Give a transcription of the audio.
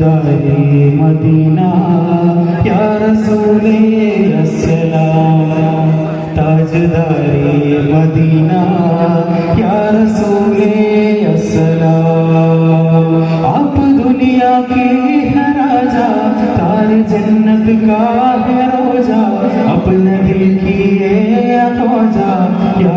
खुदाए Medina या रसूले अस्सलाम ताजदारे Medina या रसूले अस्सलाम आप दुनिया के है राजा तार जन्नत का है रोजा अपने दिल की ये रोजा या